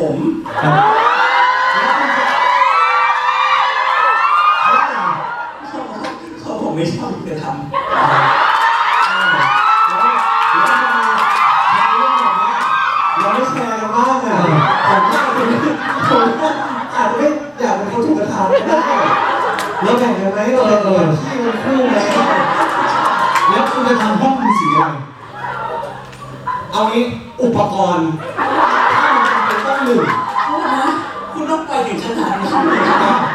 ผมเขาผมไม่ชอบไปทำเราไม่แชร์กันบ้างอะผมก็ผมก็อาจจะไม่อยากเป็นคนถูกกระทำก็ได้เราแบ่งกันไหมเราแบ่งกันที่มันคู่ไหมแล้วคุณจะทำห้องเป็นสีอะไรเอางี้อุปกรณ์ หนึ่งคุณต้องไปถึงขนาดนั้นเลย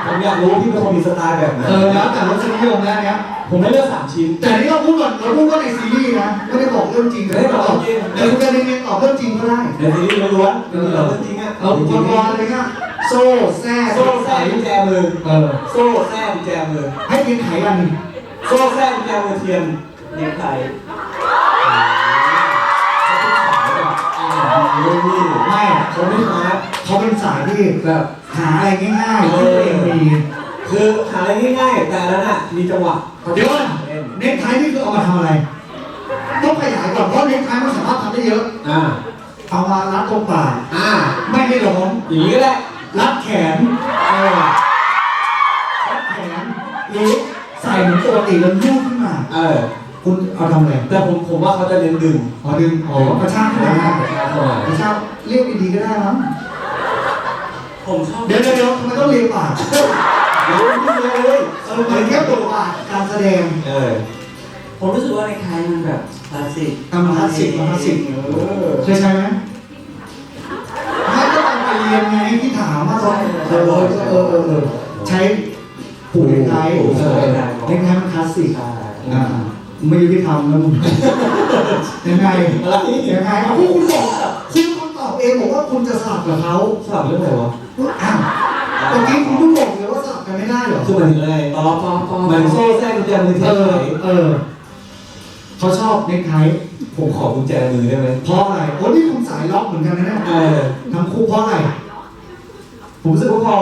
ผมอยากรู้พี่เป็นคนมีสไตล์แบบไหนเออแล้วแต่รสนิยมแล้วเนี้ยผมไม่เลือกสามชิ้น แต่นี่เราพูดก่อนเราพูดว่าในซีรีส์นะไม่ได้บอกเรื่องจริงไม่ได้บอกเรื่องจริงแต่คุณจะเรียนตอบเรื่องจริงก็ได้ในซีรีส์ล้วนๆเราเรื่องจริงอะเอาอุปกรณ์อะไรเงี้ยโซ่แส้โซ่แท้กุญแจมือเออโซ่แท้กุญแจมือให้เพียงไขอันหนึ่งโซ่แท้กุญแจมือเทียนเน็กไทเข เขาเป็นสายที่แบบหาอะไรง่ายๆที่ตัวเองมีคือหาอะไรง่ายๆแต่อันนั้นอะมีจังหวะเดี๋ยวก่อนเล่นเน็กไทนี่คือเอามาทำอะไร ต้องขยายก่อนเพราะเน็กไทมันสามารถทำได้เยอะ อ่าเอามารัดตรงปากอ่าไม่ให้ร้อนอย่างนี้ก็ได้รัดแขนเออรัดแขนหรือใส่เหมือนปกติแล้วลูบขึ้นมาเออคุณเอาทำอะไรแต่ผมผมว่าเขาจะเน้นดึงอ๋อดึงอ๋อกระชากขึ้นมากระชากเข้ามากระชากเรียกดีๆก็ได้มั้ง ผมชอบเดี๋ยวเดี๋ยวเดี๋ยวทำไมต้องเรียงปากเดี๋ยวพูดเลยเออเหมือนแค่บทบาทการแสดงเออผมรู้สึกว่าในไทยมันแบบคลาสสิกทำคลาสสิกคลาสสิกเออเคยใช้ไหมไม่ก็ตอนไปเรียนไงที่ถามว่าตอนเออเออเออเออใช้ผูกเนคไทเออเนคไทมันคลาสสิกใช่อ่าไม่ยุติธรรมนะมึงยังไงอะไรยังไงเอาพวกคุณบอกคุณคนต อบเองบอกว่าคุณจะสลับกับเขาสลับเรื่องอะไรวะอ้าวเมื่อกี้คุณเพิ่งบอกเลยว่าสลับกันไม่ได้เหรอคือมันถึงอะไรต่อต่อต่อเหมือนโซ่แท้กุญแจมือเทีเอยนอไหนเออเขาชอบเน็กไทผมขอกุญแจมือได้ไหมเพราะอะไรโอ้นี่คุณสายล็อกเหมือนกันนะเนี่ยเออทั้งคู่เพราะอะไรผมรู้สึกว่าพอ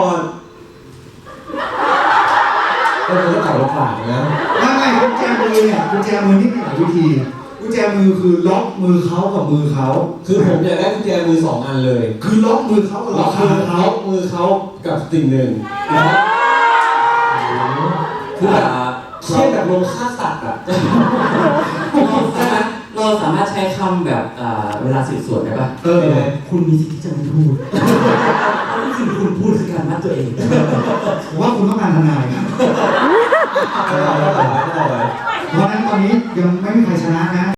เออมันก็จับลำบากนะ ไม่ไม่กุญแจมือเนี่ยกุญแจมือนี่มีหลายวิธีกุ ญแจมือคือล็อกมือเขากับมือเขาคือผมอยากได้กุญแจมือสองอันเลยคือล็อกมือเขากับล็ล็ออกกมืมืออเขาเขามือเขากับสิ่งหนึ่งแล้วคือแบบเครียดแบบลงฆ่าสัตว์อะเราสามารถเราสามารถใช้คำแบบอ่าเวลาสืบสวนได้ปะเออ คุณมีสิทธิ์ที่จะไม่พูดเพราะสิ่งที่คุณพูดคือการมัดตัวเอง ผมว่าคุณต้องการทนายนะไม่เอาไม่เอาไม่เอาเพราะฉะนั้นตอนนี้ยังไม่มีใครชนะนะ